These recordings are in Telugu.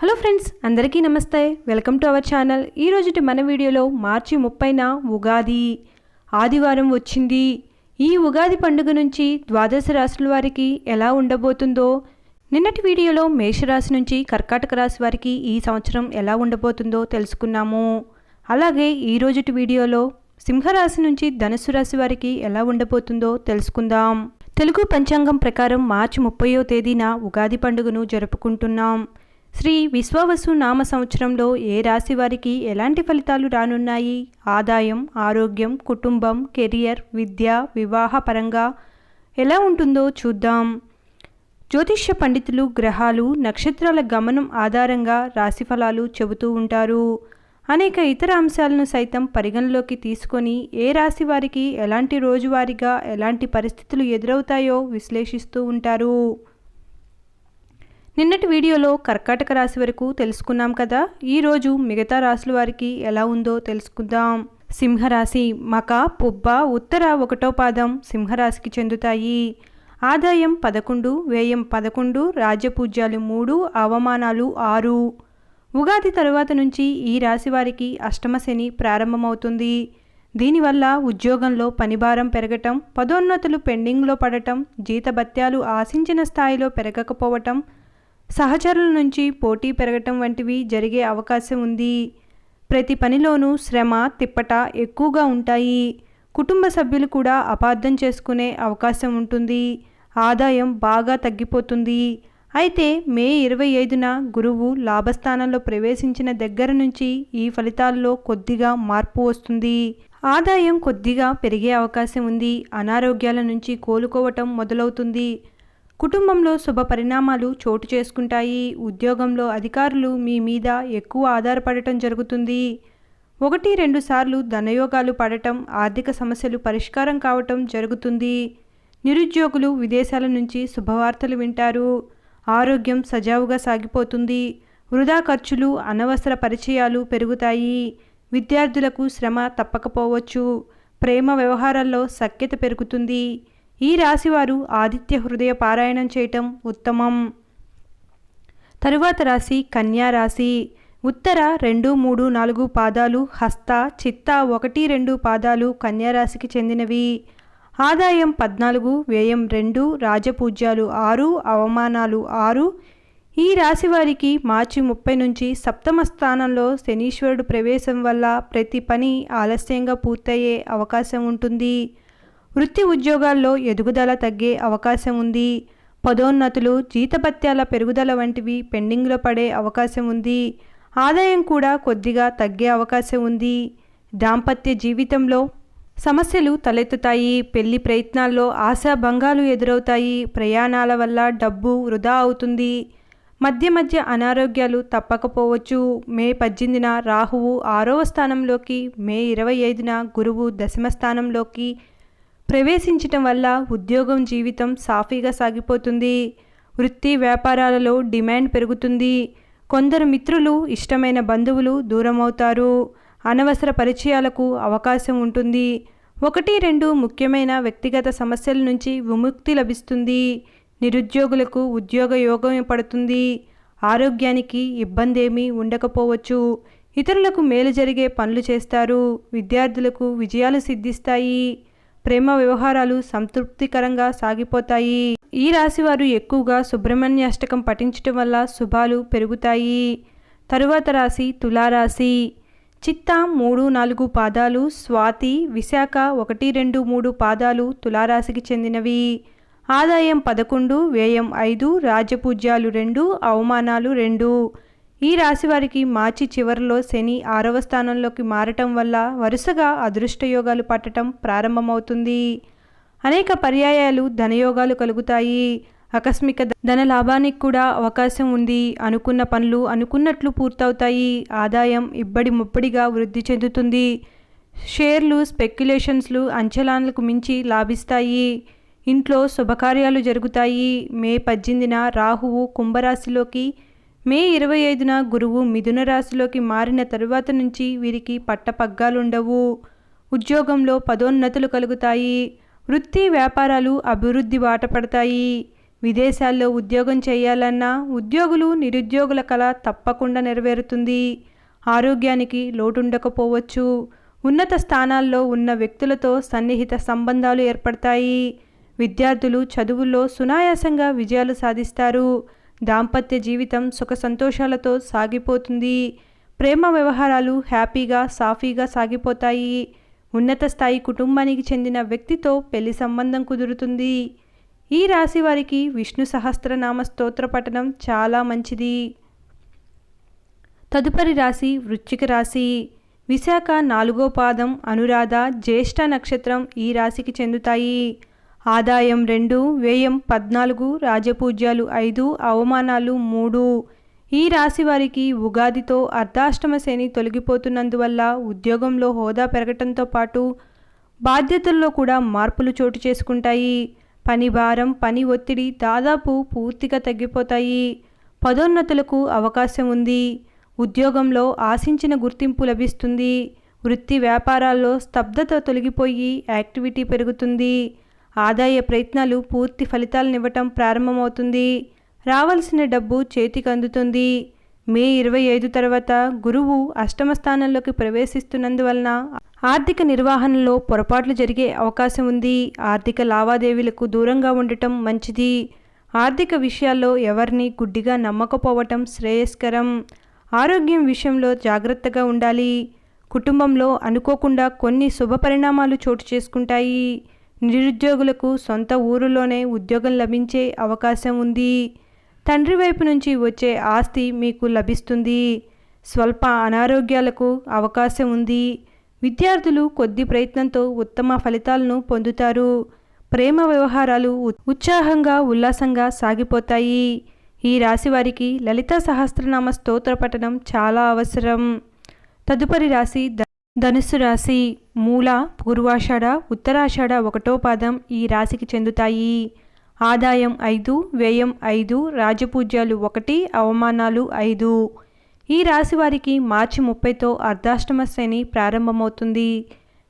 హలో ఫ్రెండ్స్ అందరికీ నమస్తే. Welcome to our channel. ఈరోజుటి మన వీడియోలో మార్చి ముప్పైన ఉగాది. ఆదివారం వచ్చింది. ఈ ఉగాది పండుగ నుంచి ద్వాదశ రాశుల వారికి ఎలా ఉండబోతుందో నిన్నటి వీడియోలో మేషరాశి నుంచి కర్కాటక రాశి వారికి ఈ సంవత్సరం ఎలా ఉండబోతుందో తెలుసుకున్నాము. అలాగే ఈ రోజుటి వీడియోలో సింహరాశి నుంచి ధనుసు రాశి వారికి ఎలా ఉండబోతుందో తెలుసుకుందాం. తెలుగు పంచాంగం ప్రకారం మార్చి ముప్పయో తేదీన ఉగాది పండుగను జరుపుకుంటున్నాం. శ్రీ విశ్వవసు నామ సంవత్సరంలో ఏ రాశి వారికి ఎలాంటి ఫలితాలు రానున్నాయి? ఆదాయం ఆరోగ్యం కుటుంబం కెరియర్ విద్య వివాహ పరంగా ఎలా ఉంటుందో చూద్దాం. జ్యోతిష్య పండితులు గ్రహాలు నక్షత్రాల గమనం ఆధారంగా రాశిఫలాలు చెబుతూ ఉంటారు. అనేక ఇతర అంశాలను సైతం పరిగణలోకి తీసుకొని ఏ రాశి వారికి ఎలాంటి రోజువారీగా ఎలాంటి పరిస్థితులు ఎదురవుతాయో విశ్లేషిస్తూ ఉంటారు. నిన్నటి వీడియోలో కర్కాటక రాశి వరకు తెలుసుకున్నాం కదా. ఈరోజు మిగతా రాశుల వారికి ఎలా ఉందో తెలుసుకుందాం. సింహరాశి మక పుబ్బ ఉత్తర ఒకటో పాదం సింహరాశికి చెందుతాయి. ఆదాయం పదకొండు వ్యయం పదకొండు రాజ్యపూజ్యాలు మూడు అవమానాలు ఆరు. ఉగాది తరువాత నుంచి ఈ రాశి వారికి అష్టమశని ప్రారంభమవుతుంది. దీనివల్ల ఉద్యోగంలో పనిభారం పెరగటం పదోన్నతులు పెండింగ్లో పడటం జీతభత్యాలు ఆశించిన స్థాయిలో పెరగకపోవటం సహచరుల నుంచి పోటీ పెరగటం వంటివి జరిగే అవకాశం ఉంది. ప్రతి పనిలోనూ శ్రమ తిప్పట ఎక్కువగా ఉంటాయి. కుటుంబ సభ్యులు కూడా అపార్థం చేసుకునే అవకాశం ఉంటుంది. ఆదాయం బాగా తగ్గిపోతుంది. అయితే మే ఇరవై ఐదున గురువు లాభస్థానంలో ప్రవేశించిన దగ్గర నుంచి ఈ ఫలితాల్లో కొద్దిగా మార్పు వస్తుంది. ఆదాయం కొద్దిగా పెరిగే అవకాశం ఉంది. అనారోగ్యాల నుంచి కోలుకోవటం మొదలవుతుంది. కుటుంబంలో శుభ పరిణామాలు చోటు చేసుకుంటాయి. ఉద్యోగంలో అధికారులు మీ మీద ఎక్కువ ఆధారపడటం జరుగుతుంది. ఒకటి రెండు సార్లు ధనయోగాలు పడటం ఆర్థిక సమస్యలు పరిష్కారం కావటం జరుగుతుంది. నిరుద్యోగులు విదేశాల నుంచి శుభవార్తలు వింటారు. ఆరోగ్యం సజావుగా సాగిపోతుంది. వృధా ఖర్చులు అనవసర పరిచయాలు పెరుగుతాయి. విద్యార్థులకు శ్రమ తప్పకపోవచ్చు. ప్రేమ వ్యవహారాల్లో సఖ్యత పెరుగుతుంది. ఈ రాశివారు ఆదిత్య హృదయ పారాయణం చేయటం ఉత్తమం. తరువాత రాశి కన్యా రాశి. ఉత్తర రెండు మూడు నాలుగు పాదాలు హస్త చిత్త ఒకటి రెండు పాదాలు కన్యారాశికి చెందినవి. ఆదాయం పద్నాలుగు వ్యయం రెండు రాజపూజ్యాలు ఆరు అవమానాలు ఆరు. ఈ రాశి వారికి మార్చి ముప్పై నుంచి సప్తమ స్థానంలో శనీశ్వరుడు ప్రవేశం వల్ల ప్రతి పని ఆలస్యంగా పూర్తయ్యే అవకాశం ఉంటుంది. వృత్తి ఉద్యోగాల్లో ఎదుగుదల తగ్గే అవకాశం ఉంది. పదోన్నతులు జీతభత్యాల పెరుగుదల వంటివి పెండింగ్లో పడే అవకాశం ఉంది. ఆదాయం కూడా కొద్దిగా తగ్గే అవకాశం ఉంది. దాంపత్య జీవితంలో సమస్యలు తలెత్తుతాయి. పెళ్ళి ప్రయత్నాల్లో ఆశాభంగాలు ఎదురవుతాయి. ప్రయాణాల వల్ల డబ్బు వృధా అవుతుంది. మధ్య మధ్య అనారోగ్యాలు తప్పకపోవచ్చు. మే పద్దెనిమిదిన రాహువు ఆరవ స్థానంలోకి మే ఇరవై ఐదున గురువు దశమ స్థానంలోకి ప్రవేశించటం వల్ల ఉద్యోగం జీవితం సాఫీగా సాగిపోతుంది. వృత్తి వ్యాపారాలలో డిమాండ్ పెరుగుతుంది. కొందరు మిత్రులు ఇష్టమైన బంధువులు దూరమవుతారు. అనవసర పరిచయాలకు అవకాశం ఉంటుంది. ఒకటి రెండు ముఖ్యమైన వ్యక్తిగత సమస్యల నుంచి విముక్తి లభిస్తుంది. నిరుద్యోగులకు ఉద్యోగ యోగం పడుతుంది. ఆరోగ్యానికి ఇబ్బంది ఏమీ ఉండకపోవచ్చు. ఇతరులకు మేలు జరిగే పనులు చేస్తారు. విద్యార్థులకు విజయాలు సిద్ధిస్తాయి. ప్రేమ వ్యవహారాలు సంతృప్తికరంగా సాగిపోతాయి. ఈ రాశివారు ఎక్కువగా సుబ్రహ్మణ్య అష్టకం పఠించటం వల్ల శుభాలు పెరుగుతాయి. తరువాత రాశి తులారాశి. చిత్త మూడు నాలుగు పాదాలు స్వాతి విశాఖ ఒకటి రెండు మూడు పాదాలు తులారాశికి చెందినవి. ఆదాయం పదకొండు వ్యయం ఐదు రాజపూజ్యాలు రెండు అవమానాలు రెండు. ఈ రాశి వారికి మార్చి చివరిలో శని ఆరవ స్థానంలోకి మారటం వల్ల వరుసగా అదృష్టయోగాలు పట్టడం ప్రారంభమవుతుంది. అనేక పర్యాయాలు ధనయోగాలు కలుగుతాయి. ఆకస్మిక ధన లాభానికి కూడా అవకాశం ఉంది అనుకున్న పనులు అనుకున్నట్లు పూర్తవుతాయి. ఆదాయం ఇబ్బడి ముబ్బడిగా వృద్ధి చెందుతుంది. షేర్లు స్పెక్యులేషన్స్లు అంచనాలకు మించి లాభిస్తాయి. ఇంట్లో శుభకార్యాలు జరుగుతాయి. మే పద్దెనిమిదిన రాహువు కుంభరాశిలోకి మే ఇరవై ఐదున గురువు మిథున రాశిలోకి మారిన తరువాత నుంచి వీరికి పట్టపగ్గాలుండవు. ఉద్యోగంలో పదోన్నతులు కలుగుతాయి. వృత్తి వ్యాపారాలు అభివృద్ధి బాట పడతాయి. విదేశాల్లో ఉద్యోగం చేయాలన్నా ఉద్యోగులు నిరుద్యోగుల కళ తప్పకుండా నెరవేరుతుంది. ఆరోగ్యానికి లోటుండకపోవచ్చు. ఉన్నత స్థానాల్లో ఉన్న వ్యక్తులతో సన్నిహిత సంబంధాలు ఏర్పడతాయి. విద్యార్థులు చదువుల్లో సునాయాసంగా విజయాలు సాధిస్తారు. దాంపత్య జీవితం సుఖ సంతోషాలతో సాగిపోతుంది. ప్రేమ వ్యవహారాలు హ్యాపీగా సాఫీగా సాగిపోతాయి. ఉన్నత స్థాయి కుటుంబానికి చెందిన వ్యక్తితో పెళ్ళి సంబంధం కుదురుతుంది. ఈ రాశి వారికి విష్ణు సహస్రనామ స్తోత్ర పఠనం చాలా మంచిది. తదుపరి రాశి వృశ్చిక రాశి. విశాఖ నాలుగో పాదం అనురాధ జ్యేష్ఠ నక్షత్రం ఈ రాశికి చెందుతాయి. ఆదాయం రెండు వ్యయం పద్నాలుగు రాజపూజ్యాలు ఐదు అవమానాలు మూడు. ఈ రాశి వారికి ఉగాదితో అర్ధాష్టమ శని తొలగిపోతున్నందువల్ల ఉద్యోగంలో హోదా పెరగటంతో పాటు బాధ్యతల్లో కూడా మార్పులు చోటు చేసుకుంటాయి. పని భారం పని ఒత్తిడి దాదాపు పూర్తిగా తగ్గిపోతాయి. పదోన్నతులకు అవకాశం ఉంది. ఉద్యోగంలో ఆశించిన గుర్తింపు లభిస్తుంది. వృత్తి వ్యాపారాల్లో స్తబ్దత తొలగిపోయి యాక్టివిటీ పెరుగుతుంది. ఆదాయ ప్రయత్నాలు పూర్తి ఫలితాలనివ్వటం ప్రారంభమవుతుంది. రావాల్సిన డబ్బు చేతికి అందుతుంది. మే ఇరవై ఐదు తర్వాత గురువు అష్టమ స్థానంలోకి ప్రవేశిస్తున్నందువలన ఆర్థిక నిర్వహణలో పొరపాట్లు జరిగే అవకాశం ఉంది. ఆర్థిక లావాదేవీలకు దూరంగా ఉండటం మంచిది. ఆర్థిక విషయాల్లో ఎవరిని గుడ్డిగా నమ్మకపోవటం శ్రేయస్కరం. ఆరోగ్యం విషయంలో జాగ్రత్తగా ఉండాలి. కుటుంబంలో అనుకోకుండా కొన్ని శుభ పరిణామాలు చోటు చేసుకుంటాయి. నిరుద్యోగులకు సొంత ఊరిలోనే ఉద్యోగం లభించే అవకాశం ఉంది. తండ్రి వైపు నుంచి వచ్చే ఆస్తి మీకు లభిస్తుంది. స్వల్ప అనారోగ్యాలకు అవకాశం ఉంది. విద్యార్థులు కొద్ది ప్రయత్నంతో ఉత్తమ ఫలితాలను పొందుతారు. ప్రేమ వ్యవహారాలు ఉత్సాహంగా ఉల్లాసంగా సాగిపోతాయి. ఈ రాశి వారికి లలిత సహస్రనామ స్తోత్ర పఠనం చాలా అవసరం. తదుపరి రాశి ధనుసు రాశి. మూల పూర్వాషాఢ ఉత్తరాషాఢ ఒకటో పాదం ఈ రాశికి చెందుతాయి. ఆదాయం ఐదు వ్యయం ఐదు రాజపూజ్యాలు ఒకటి అవమానాలు ఐదు. ఈ రాశి వారికి మార్చి ముప్పైతో అర్ధాష్టమ శ్రేణి ప్రారంభమవుతుంది.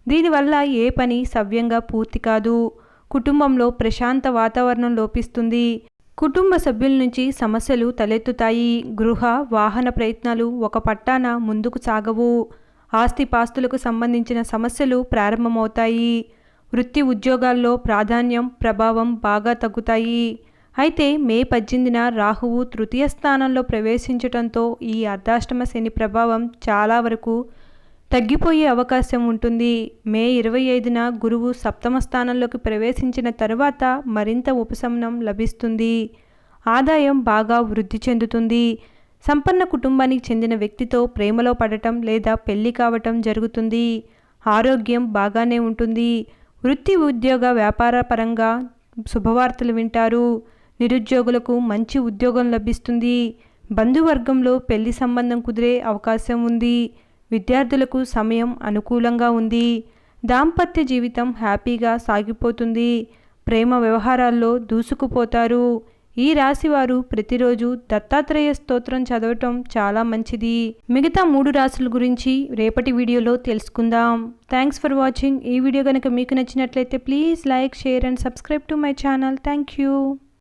దీనివల్ల ఏ పని సవ్యంగా పూర్తి కాదు. కుటుంబంలో ప్రశాంత వాతావరణం లోపిస్తుంది. కుటుంబ సభ్యుల నుంచి సమస్యలు తలెత్తుతాయి. గృహ వాహన ప్రయత్నాలు ఒక పట్టాన ముందుకు సాగవు. ఆస్తిపాస్తులకు సంబంధించిన సమస్యలు ప్రారంభమవుతాయి. వృత్తి ఉద్యోగాల్లో ప్రాధాన్యం ప్రభావం బాగా తగ్గుతాయి. అయితే మే పద్దెనిమిదిన రాహువు తృతీయ స్థానంలో ప్రవేశించడంతో ఈ అర్ధాష్టమ శని ప్రభావం చాలా వరకు తగ్గిపోయే అవకాశం ఉంటుంది. మే ఇరవై ఐదున గురువు సప్తమ స్థానంలోకి ప్రవేశించిన తరువాత మరింత ఉపశమనం లభిస్తుంది. ఆదాయం బాగా వృద్ధి చెందుతుంది. సంపన్న కుటుంబానికి చెందిన వ్యక్తితో ప్రేమలో పడటం లేదా పెళ్ళి కావటం జరుగుతుంది. ఆరోగ్యం బాగానే ఉంటుంది. వృత్తి ఉద్యోగ వ్యాపార పరంగా శుభవార్తలు వింటారు. నిరుద్యోగులకు మంచి ఉద్యోగం లభిస్తుంది. బంధువర్గంలో పెళ్ళి సంబంధం కుదిరే అవకాశం ఉంది. విద్యార్థులకు సమయం అనుకూలంగా ఉంది. దాంపత్య జీవితం హ్యాపీగా సాగిపోతుంది. ప్రేమ వ్యవహారాల్లో దూసుకుపోతారు. ఈ రాశివారు ప్రతిరోజు దత్తాత్రేయ స్తోత్రం చదవటం చాలా మంచిది. మిగతా మూడు రాశుల గురించి రేపటి వీడియోలో తెలుసుకుందాం. థ్యాంక్స్ ఫర్ వాచింగ్ ఈ వీడియో కనుక మీకు నచ్చినట్లయితే please like share and subscribe to my channel. Thank you